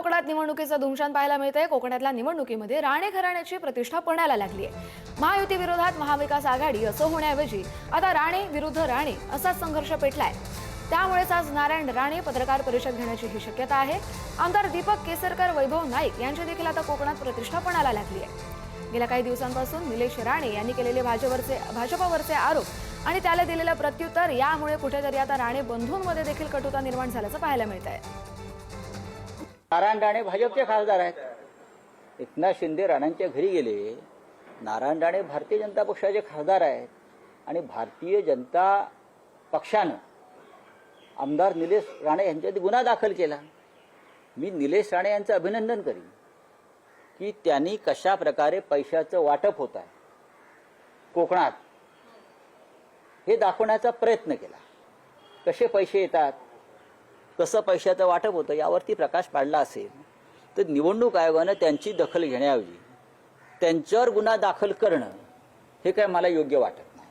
कोकणात निवडणुकीचं धुमशान पाहायला मिळतंय. कोकणातल्या निवडणुकीमध्ये राणे घराण्याची प्रतिष्ठा पणाला लागली आहे महायुती विरोधात महाविकास आघाडी असं होण्याऐवजी आता राणे विरुद्ध राणे असाच संघर्ष पेटलाय. त्यामुळेच आज नारायण राणे पत्रकार परिषद घेण्याची ही शक्यता आहे. आमदार दीपक केसरकर वैभव नाईक यांची देखील आता कोकणात प्रतिष्ठा पणाला लागली आहे गेल्या काही दिवसांपासून निलेश राणे यांनी केलेले भाजपवरचे भाजपावरचे आरोप आणि त्याला दिलेलं प्रत्युत्तर यामुळे कुठेतरी आता राणे बंधूंमध्ये देखील कटुता निर्माण झाल्याचं पाहायला मिळत आहे नारायण राणे भाजपचे खासदार आहेत. एकनाथ शिंदे राणांच्या घरी गेले. नारायण राणे भारतीय जनता पक्षाचे खासदार आहेत. आणि भारतीय जनता पक्षानं आमदार निलेश राणे यांच्यात गुन्हा दाखल केला. मी निलेश राणे यांचं अभिनंदन करीन की त्यांनी कशा प्रकारे पैशाचं वाटप होत आहे. कोकणात हे दाखवण्याचा प्रयत्न केला. कसे पैसे येतात? कसं पैशाचं वाटप होतं यावरती प्रकाश पाडला असेल तर निवडणूक आयोगानं त्यांची दखल घेण्याऐवजी त्यांच्यावर गुन्हा दाखल करणं हे काय मला योग्य वाटत नाही.